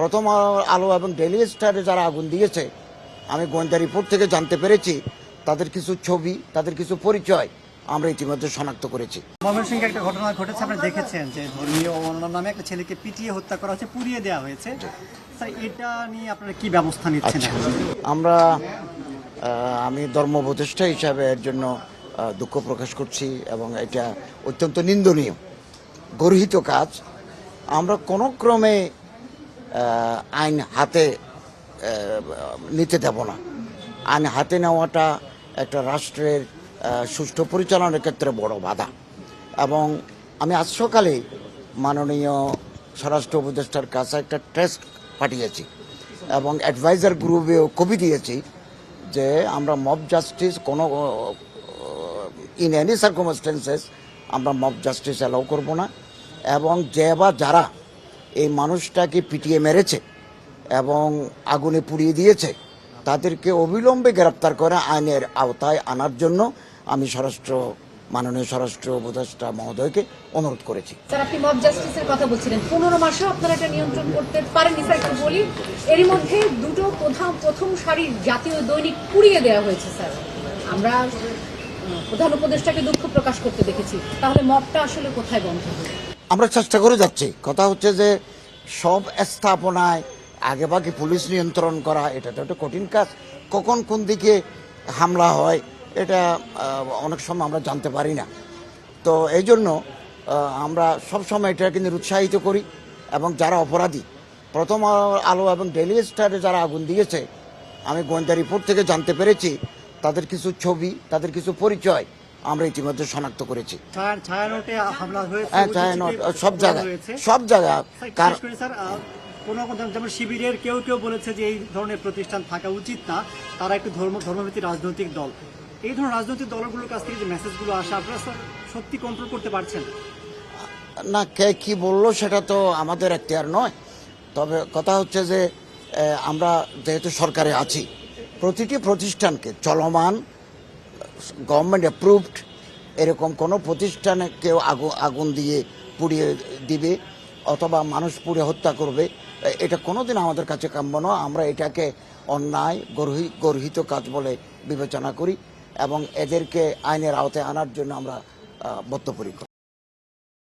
প্রথম আলো এবং ডেলি স্টারে যারা আগুন দিয়েছে আমি গোয়েন্দা রিপোর্ট থেকে জানতে পেরেছি তাদের কিছু ছবি তাদের কিছু পরিচয় আমরা ইতিমধ্যে শনাক্ত করেছি। ময়মনসিংহে একটা ঘটনা ঘটেছে আপনারা দেখেছেন যে ধর্মীয় অবমাননার নামে একটা ছেলেকে পিটিয়ে হত্যা করা হচ্ছে পুড়িয়ে দেওয়া হয়েছে। স্যার এটা নিয়ে আপনারা কি ব্যবস্থা নিচ্ছেন আচ্ছা। আমরা আমি ধর্ম উপদেষ্টা হিসাবে এর জন্য দুঃখ প্রকাশ করছি এবং এটা অত্যন্ত নিন্দনীয় গর্হিত কাজ। আমরা কোনো ক্রমে আইন হাতে নিতে দেব না। আইন হাতে নেওয়াটা একটা রাষ্ট্রের সুষ্ঠু পরিচালনার ক্ষেত্রে বড় বাধা। এবং আমি আজ সকালে মাননীয় স্বরাষ্ট্র উপদেষ্টার কাছে একটা টেস্ট পাঠিয়েছি এবং অ্যাডভাইজার গ্রুপেও কবি দিয়েছি যে আমরা মব জাস্টিস কোনো ইন এনি সার্কমস্টেন্সেস আমরা মব জাস্টিস অ্যালাউ করব না। এবং যে বা যারা এই মানুষটাকে পিটিয়ে মেরেছে এবং আগুনে পুড়িয়ে দিয়েছে। তাদেরকে অবিলম্বে গ্রেপ্তার করে আইনের আওতায় আনার জন্য আমি স্বরাষ্ট্র, মাননীয় স্বরাষ্ট্র উপদেষ্টা মহোদয়কে অনুরোধ করেছি। স্যার, আপনি মব জাস্টিসের কথা বলছিলেন। পনেরো মাসেও আপনারা এটা নিয়ন্ত্রণ করতে পারেননি। স্যার, একটু বলি, এরই মধ্যে দুটো প্রধান, প্রথম সারির জাতীয় দৈনিক পুড়িয়ে দেওয়া হয়েছে, স্যার। আমরা প্রধান উপদেষ্টাকে দুঃখ প্রকাশ করতে দেখেছি। তাহলে মবটা আসলে কোথায় বন্ধ হবে আমরা চেষ্টা করে যাচ্ছি। কথা হচ্ছে যে সব স্থাপনায় আগে বাকি পুলিশ নিয়ন্ত্রণ করা, এটা তো একটা কঠিন কাজ। কখন কোন দিকে হামলা হয়, এটা অনেক সময় আমরা জানতে পারি না। তো এই জন্য আমরা সবসময় এটাকে নিরুৎসাহিত করি এবং যারা অপরাধী, প্রথম আলো এবং ডেলি স্টারে যারা আগুন দিয়েছে, আমি গোয়েন্দা রিপোর্ট থেকে জানতে পেরেছি, তাদের কিছু ছবি, তাদের কিছু পরিচয় আমরা ইতিমধ্যে শনাক্ত করেছি। হ্যাঁ সব জায়গায় সব কোনো কোনো যেমন শিবিরের কেউ কেউ বলেছে যে এই ধরনের প্রতিষ্ঠান থাকা উচিত না তারা একটু ধর্ম ধর্মভিত্তিক রাজনৈতিক দল। এই ধরনের রাজনৈতিক দলগুলোর কাছ থেকে যে মেসেজগুলো আসে আপনারা স্যার সত্যি কন্ট্রোল করতে পারছেন? না কে কি বলল সেটা তো আমাদের এখতিয়ার নয়। তবে কথা হচ্ছে যে আমরা যেহেতু সরকারে আছি প্রতিটি প্রতিষ্ঠানকে চলমান গভর্নমেন্ট অ্যাপ্রুভড এরকম কোনো প্রতিষ্ঠানে কেউ আগুন আগুন দিয়ে পুড়িয়ে দিবে অথবা মানুষ পুড়ে হত্যা করবে, এটা কোনোদিন আমাদের কাছে কাম্য নয়। আমরা এটাকে অন্যায়, গর্হি গর্হিত কাজ বলে বিবেচনা করি এবং এদেরকে আইনের আওতায় আনার জন্য আমরা বদ্ধপরিকর।